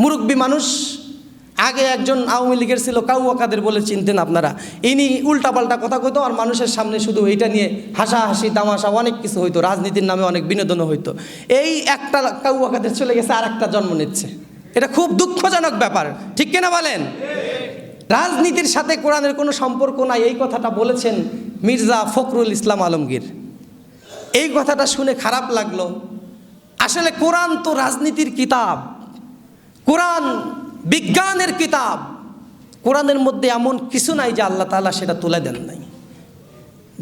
মুরব্বী মানুষ, আগে একজন আওয়ামী লীগের ছিল কাউয়া কাদের বলে চিনতেন আপনারা। ইনি উল্টাপাল্টা কথা কইতো আর মানুষের সামনে শুধু এইটা নিয়ে হাসাহাসি, তামাশা, অনেক কিছু হইতো। রাজনীতির নামে অনেক বিনোদনও হইতো। এই একটা কাউয়া কাদের চলে গেছে, আর একটা জন্ম নিচ্ছে। এটা খুব দুঃখজনক ব্যাপার, ঠিক কিনা বলেন? রাজনীতির সাথে কোরআনের কোনো সম্পর্ক নাই, এই কথাটা বলেছেন মির্জা ফখরুল ইসলাম আলমগীর। এই কথাটা শুনে খারাপ লাগল। আসলে কোরআন তো রাজনীতির কিতাব। কোরআন, বিজ্ঞানের কিতাব। কোরআনের মধ্যে এমন কিছু নাই যে আল্লাহ তাআলা সেটা তুলে দেন নাই।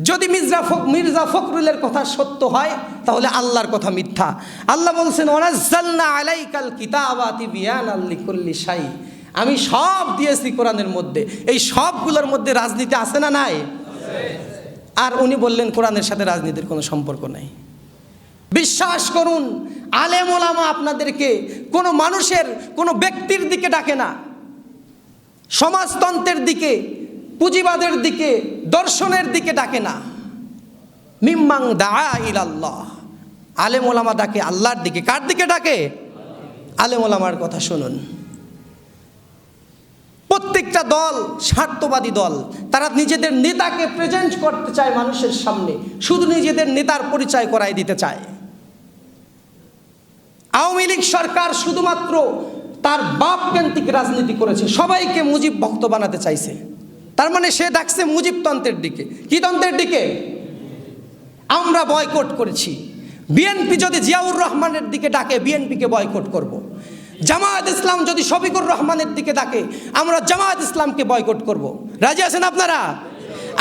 যদি মির্জা ফখ মির্জা ফখরুলের কথা সত্য হয়, তাহলে আল্লাহর কথা মিথ্যা। আল্লাহ বলছেন আমি সব দিয়েছি কোরআনের মধ্যে। এই সবগুলোর মধ্যে রাজনীতি আছে না নাই? আর উনি বললেন, কোরআনের সাথে রাজনীতির কোনো সম্পর্ক নাই। বিশ্বাস করুন, আলেম ওলামা আপনাদেরকে কোনো মানুষের, কোনো ব্যক্তির দিকে ডাকে না। সমাজতন্ত্রের দিকে, পুঁজিবাদের দিকে, দর্শনের দিকে ডাকে না। মিম্মাং দা ইলাল্লাহ। আলেম ওলামা ডাকে আল্লাহর দিকে। কার দিকে ডাকে? আলেম ওলামার কথা শুনুন। প্রত্যেকটা দল স্বার্থবাদী দল। তারা নিজেদের নেতাকে প্রেজেন্ট করতে চায় মানুষের সামনে। শুধু নিজেদের নেতার পরিচয় করাই দিতে চায়। আওয়ামী লীগ সরকার শুধুমাত্র তার বাপ কেন্দ্রিক রাজনীতি করেছে, সবাইকে মুজিব ভক্ত বানাতে চাইছে। তার মানে সে ডাকছে মুজিবতন্ত্রের দিকে। কি তন্ত্রের দিকে? আমরা বয়কট করেছি। বিএনপি যদি জিয়াউর রহমানের দিকে ডাকে, বিএনপিকে বয়কট করব। জামায়াত ইসলাম যদি শফিকুর রহমানের দিকে ডাকে, আমরা জামায়াত ইসলামকে বয়কট করব। রাজি আছেন আপনারা?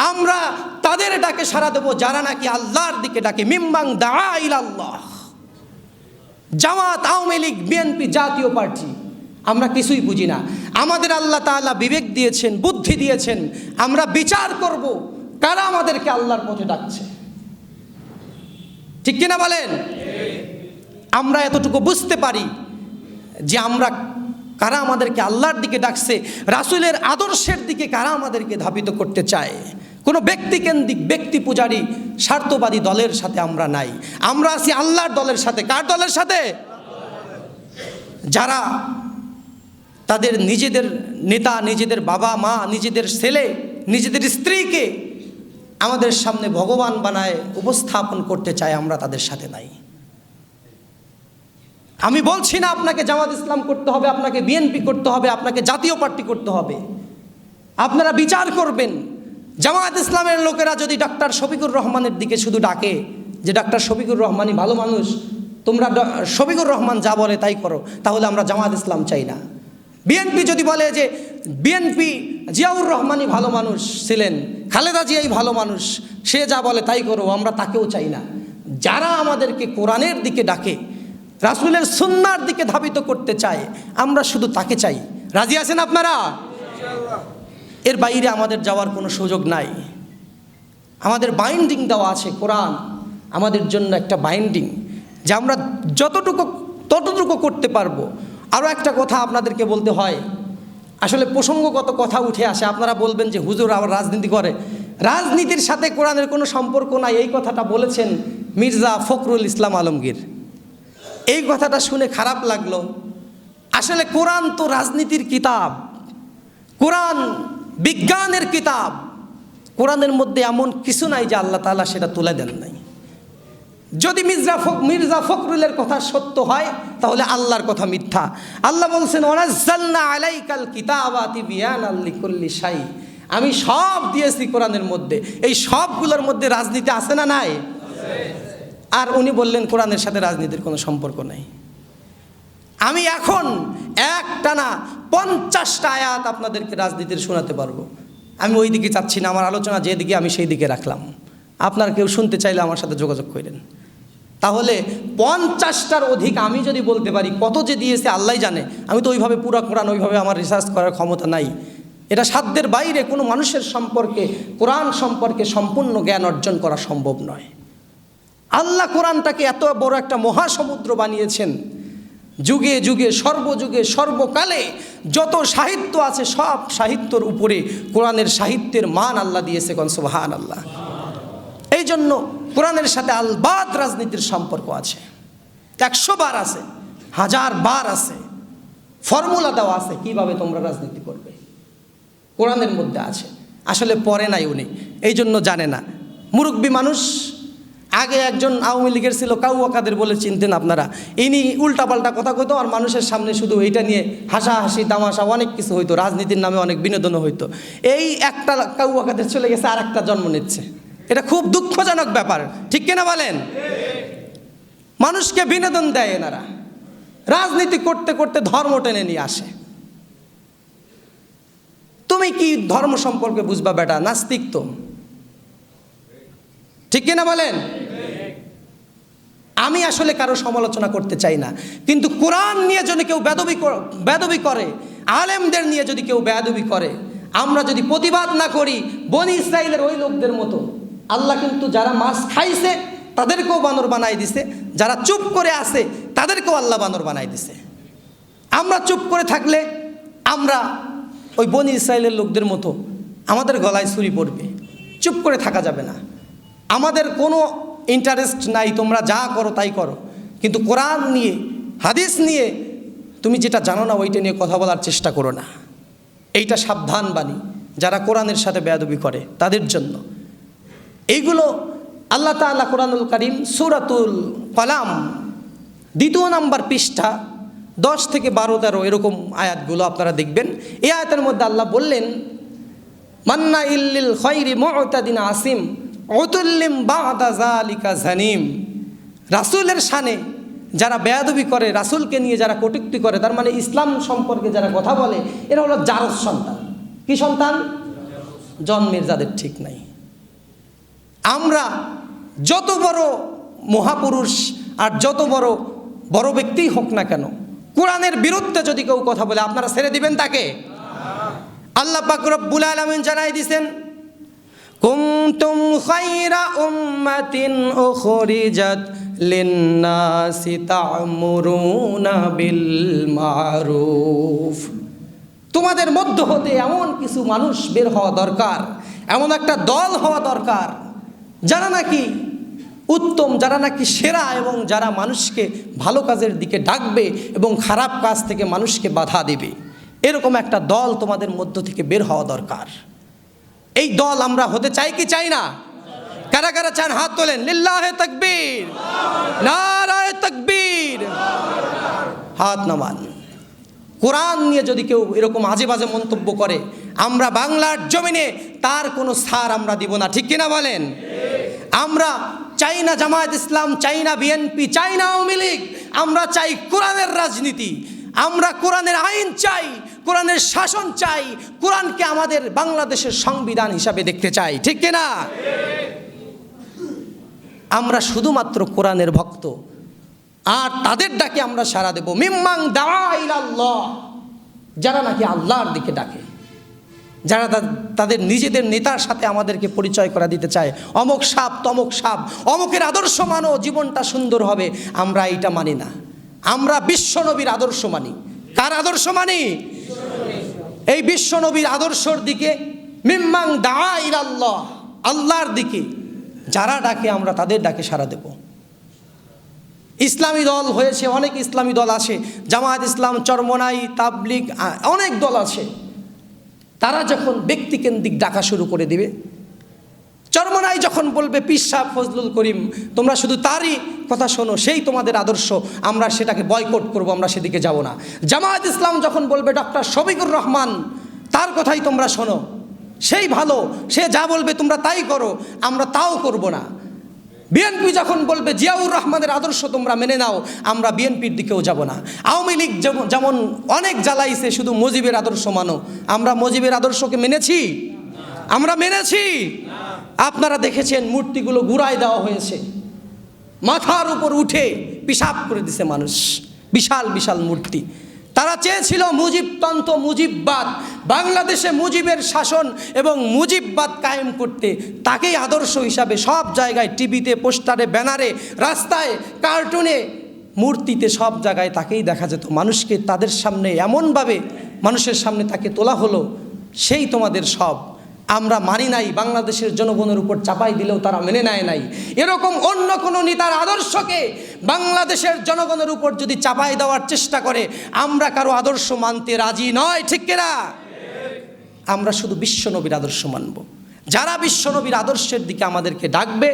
আমরা তাদের ডাকে সারা দেবো, যারা নাকি আল্লাহর দিকে ডাকে। মিম্বাং দা আল্লাহ জামাত, আওয়ামী লীগ, বিএনপি জাতীয় পার্টি, আমরা কিছুই বুঝি না। আমাদের আল্লাহ তাআলা বিবেক দিয়েছেন, বুদ্ধি দিয়েছেন, আমরা বিচার করব, কারা আমাদেরকে আল্লাহর পথে ডাকছে? ঠিক কিনা বলেন? আমরা এতটুকু বুঝতে পারি যে আমরা কারা আমাদেরকে আল্লাহর দিকে ডাকছে, রাসূলের আদর্শের দিকে কারা আমাদেরকে ধাবিত করতে চায়? কোনো ব্যক্তিকেন্দ্রিক ব্যক্তি পূজারী স্বার্থবাদী দলের সাথে আমরা নাই। আমরা আছি আল্লাহর দলের সাথে। কার দলের সাথে? যারা তাদের নিজেদের নেতা, নিজেদের বাবা, মা, নিজেদের ছেলে, নিজেদের স্ত্রীকে আমাদের সামনে ভগবান বানায়, উপস্থাপন করতে চাই, আমরা তাদের সাথে নাই। আমি বলছি না আপনাকে জামাত ইসলাম করতে হবে, আপনাকে বিএনপি করতে হবে, আপনাকে জাতীয় পার্টি করতে হবে। আপনারা বিচার করবেন। জামায়াত ইসলামের লোকেরা যদি ডাক্তার শফিকুর রহমানের দিকে শুধু ডাকে যে, ডাক্তার শফিকুর রহমানই ভালো মানুষ, তোমরা শফিকুর রহমান যা বলে তাই করো, তাহলে আমরা জামায়াত ইসলাম চাই না। বিএনপি যদি বলে যে, বিএনপি জিয়াউর রহমানই ভালো মানুষ ছিলেন, খালেদা জিয়াই ভালো মানুষ, সে যা বলে তাই করো, আমরা তাকেও চাই না। যারা আমাদেরকে কোরআনের দিকে ডাকে, রাসুলের সুন্নার দিকে ধাবিত করতে চায়, আমরা শুধু তাকে চাই। রাজি আছেন আপনারা? এর বাইরে আমাদের যাওয়ার কোনো সুযোগ নাই। আমাদের বাইন্ডিং দেওয়া আছে কোরআন। আমাদের জন্য একটা বাইন্ডিং যে আমরা যতটুকু, ততটুকু করতে পারব। আরও একটা কথা আপনাদেরকে বলতে হয়। আসলে প্রসঙ্গগত কথা উঠে আসে। আপনারা বলবেন যে, হুজুর, আবার রাজনীতি করে। রাজনীতির সাথে কোরআনের কোনো সম্পর্ক নাই। এই কথাটা বলেছেন মির্জা ফখরুল ইসলাম আলমগীর। এই কথাটা শুনে খারাপ লাগল। আসলে কোরআন তো রাজনীতির কিতাব। কোরআন বিজ্ঞানের কিতাব। কোরআনের মধ্যে এমন কিছু নাই যে আল্লাহ তাআলা সেটা তুলে দেন নাই। যদি মির্জা ফক মির্জা ফখরুলের কথা সত্য হয়, তাহলে আল্লাহর কথা মিথ্যা। আল্লাহ বলছেন, ওনাজ্জালনা আলাইকাল কিতাবাতি বিয়ানাল লিকুল্লি শাই আমি সব দিয়েছি কোরআনের মধ্যে। এই সবগুলোর মধ্যে রাজনীতি আছে না নাই? আর উনি বললেন, কোরআনের সাথে রাজনীতির কোনো সম্পর্ক নেই। আমি এখন একটানা পঞ্চাশটা আয়াত আপনাদেরকে রাজনীতির শোনাতে পারব। আমি ওই দিকে চাচ্ছি না, আমার আলোচনা যেদিকে, আমি সেই দিকে রাখলাম। আপনার কেউ শুনতে চাইলে আমার সাথে যোগাযোগ করেন। তাহলে পঞ্চাশটার অধিক আমি যদি বলতে পারি, কত যে দিয়েছে আল্লাহ জানে। আমি তো ওইভাবে পুরা কোরআন, ওইভাবে আমার রিসার্চ করার ক্ষমতা নাই। এটা সাধ্যের বাইরে কোনো মানুষের সম্পর্কে, কোরআন সম্পর্কে সম্পূর্ণ জ্ঞান অর্জন করা সম্ভব নয়। আল্লাহ কোরআনটাকে এত বড় একটা মহাসমুদ্র বানিয়েছেন। যুগে যুগে, সর্বযুগে, সর্বকালে যত সাহিত্য আছে, সব সাহিত্যর উপরে কোরআনের সাহিত্যের মান আল্লাহ দিয়েছে কনসবাহান আল্লাহ এই জন্য কোরআনের সাথে আলবাদ রাজনীতির সম্পর্ক আছে। একশো বার আছে, হাজার বার আছে, ফর্মুলা দেওয়া আছে কীভাবে তোমরা রাজনীতি করবে। কোরআনের মধ্যে আছে, আসলে পড়ে নাই উনি এই জন্য জানে না। মুরব্বী মানুষ আগে একজন আওয়ামী লীগের ছিল কাউয়া কাদের বলে চিনতেন আপনারা। ইনি উল্টাপাল্টা কথা কইতো আর মানুষের সামনে শুধু এইটা নিয়ে হাসাহাসি, তামাশা অনেক কিছু হইতো, রাজনীতির নামে অনেক বিনোদনও হইতো। এই একটা কাউয়া কাদের চলে গেছে, আর একটা জন্ম নিচ্ছে। এটা খুব দুঃখজনক ব্যাপার, ঠিক কিনা বলেন? মানুষকে বিনোদন দেয় এনারা। রাজনীতি করতে করতে ধর্ম টেনে নিয়ে আসে। তুমি কি ধর্ম সম্পর্কে বুঝবা বেটা? নাস্তিক তো। ঠিক কিনা বলেন? আমি আসলে কারও সমালোচনা করতে চাই না। কিন্তু কোরআন নিয়ে যদি কেউ বেদবি বেদবি করে, আলেমদের নিয়ে যদি কেউ বেদবি করে, আমরা যদি প্রতিবাদ না করি বনি ইসরায়েলের ওই লোকদের মতো, আল্লাহ কিন্তু যারা মাছ খাইছে, তাদেরকেও বানর বানাই দিছে। যারা চুপ করে আছে, তাদেরকেও আল্লাহ বানর বানাই দিছে। আমরা চুপ করে থাকলে, আমরা ওই বনি ইসরায়েলের লোকদের মতো আমাদের গলায় ছুরি পড়বে। চুপ করে থাকা যাবে না। আমাদের কোনো ইন্টারেস্ট নাই, তোমরা যা করো তাই করো। কিন্তু কোরআন নিয়ে, হাদিস নিয়ে, তুমি যেটা জানো না, ওইটা নিয়ে কথা বলার চেষ্টা করো না। এইটা সাবধান বাণী, যারা কোরআনের সাথে বেয়াদবি করে, তাদের জন্য। এইগুলো আল্লাহ তাআলা কোরআনুল করিম সুরাতুল কলাম, দ্বিতীয় নাম্বার পৃষ্ঠা, দশ থেকে বারো, তেরো, এরকম আয়াতগুলো আপনারা দেখবেন। এই আয়াতের মধ্যে আল্লাহ বললেন, মান্না ইল্লিল খৈরি মতাদিন আসিম। অতুল্লিম বাদা জালিকা জানিম। রাসুলের শানে যারা বেয়াদবি করে, রাসুলকে নিয়ে যারা কটুক্তি করে, তার মানে ইসলাম সম্পর্কে যারা কথা বলে, এরা হলো জারজ সন্তান। কি সন্তান? জন্মের যাদের ঠিক নাই। আমরা যত বড় মহাপুরুষ আর যত বড় বড় ব্যক্তিই হোক না কেন, কোরআনের বিরুদ্ধে যদি কেউ কথা বলে, আপনারা ছেড়ে দিবেন তাকে? আল্লাহ পাক রব্বুল আলামিন জানাই দিছেন কুনতুম খায়রা উম্মাতিন উখরিজাত লিন্নাসি তা'মুরুনা বিল মারুফ তোমাদের মধ্য হতে এমন কিছু মানুষ বের হওয়া দরকার, এমন একটা দল হওয়া দরকার, যারা নাকি উত্তম, যারা নাকি সেরা এবং যারা মানুষকে ভালো কাজের দিকে ডাকবে এবং খারাপ কাজ থেকে মানুষকে বাধা দেবে। এরকম একটা দল তোমাদের মধ্য থেকে বের হওয়া দরকার। এই দল আমরা হতে চাই কি চাই না? কারা কারা চান হাত তোলেন, লিল্লাহে তকবীর, নারায় তকবীর। হাত নামান। কোরআন নিয়ে যদি কেউ এরকম আজে বাজে মন্তব্য করে, আমরা বাংলার জমিনে তার কোনো সার আমরা দিব না, ঠিক কিনা বলেন? আমরা চাই না জামায়াত ইসলাম, চাই না বিএনপি, চাই না আওয়ামী লীগ, আমরা চাই কোরআনের রাজনীতি। আমরা কোরআনের আইন চাই কোরআনের শাসন চাই, কোরআনকে আমাদের বাংলাদেশের সংবিধান হিসাবে দেখতে চাই, ঠিক কিনা? আমরা শুধুমাত্র কোরআনের ভক্ত, আর তাদের ডাকে আমরা সারা দেব। মিম্মাং যারা নাকি আল্লাহর দিকে ডাকে, যারা তাদের নিজেদের নেতার সাথে আমাদেরকে পরিচয় করা দিতে চায়, অমক সাপ, তমক সাপ, অমকের আদর্শ মানো, জীবনটা সুন্দর হবে। আমরা এইটা মানি না। আমরা বিশ্বনবীর আদর্শ মানি। কার আদর্শ মানি? এই বিশ্বনবীর আদর্শর দিকে, মিম্মাং দা আল্লাহ আল্লাহর দিকে, যারা ডাকে আমরা তাদের ডাকে সারা দেব। ইসলামী দল হয়েছে, অনেক ইসলামী দল আছে, জামায়াত ইসলাম, চরমনাই, তাবলিগ অনেক দল আছে। তারা যখন ব্যক্তিকেন্দ্রিক ডাকা শুরু করে দিবে চরমনাই যখন বলবে পিসা ফজলুল করিম, তোমরা শুধু তারই কথা শোনো, সেই তোমাদের আদর্শ, আমরা সেটাকে বয়কট করব, আমরা সেদিকে যাব না। জামায়াত ইসলাম যখন বলবে ডক্টর শফিকুর রহমান, তার কথাই তোমরা শোনো, সেই ভালো, সে যা বলবে তোমরা তাই করো, আমরা তাও করব না। বিএনপি যখন বলবে, জিয়াউর রহমানের আদর্শ তোমরা মেনে নাও, আমরা বিএনপির দিকেও যাব না। আওয়ামী লীগ যেমন- অনেক জ্বালাইছে, শুধু মুজিবের আদর্শ মানো, আমরা মুজিবের আদর্শকে মেনেছি? আমরা মেনেছি। আপনারা দেখেছেন মূর্তিগুলো গুড়ায় দেওয়া হয়েছে। মাথার উপর উঠে পিসাব করে দিছে মানুষ। বিশাল বিশাল মূর্তি। তারা চেয়েছিল মুজিবতন্ত্র, মুজিববাদ, বাংলাদেশে মুজিবের শাসন এবং মুজিববাদ কায়েম করতে। তাকেই আদর্শ হিসাবে সব জায়গায় টিভিতে, পোস্টারে, ব্যানারে, রাস্তায়, কার্টুনে, মূর্তিতে সব জায়গায় তাকেই দেখা যেত। মানুষকে তাদের সামনে এমনভাবে মানুষের সামনে তাকে তোলা হলো, সেই তোমাদের সব। আমরা মানি নাই, বাংলাদেশের জনগণের উপর চাপাই দিলেও তারা মেনে নেয় নাই। এরকম অন্য কোনো নেতার আদর্শকে বাংলাদেশের জনগণের উপর যদি চাপাই দেওয়ার চেষ্টা করে, আমরা কারও আদর্শ মানতে রাজি নয়, ঠিক কিনা? আমরা শুধু বিশ্বনবীর আদর্শ মানব। যারা বিশ্বনবীর আদর্শের দিকে আমাদেরকে ডাকবে,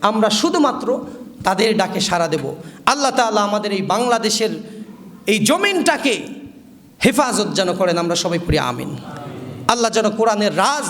আমরা শুধুমাত্র তাদের ডাকে সাড়া দেব। আল্লাহ তাআলা আমাদের এই বাংলাদেশের এই জমিনটাকে হেফাজত যেন করেন, আমরা সবাই পড়ি আমিন। আল্লাহ যেন কোরআনের রাজ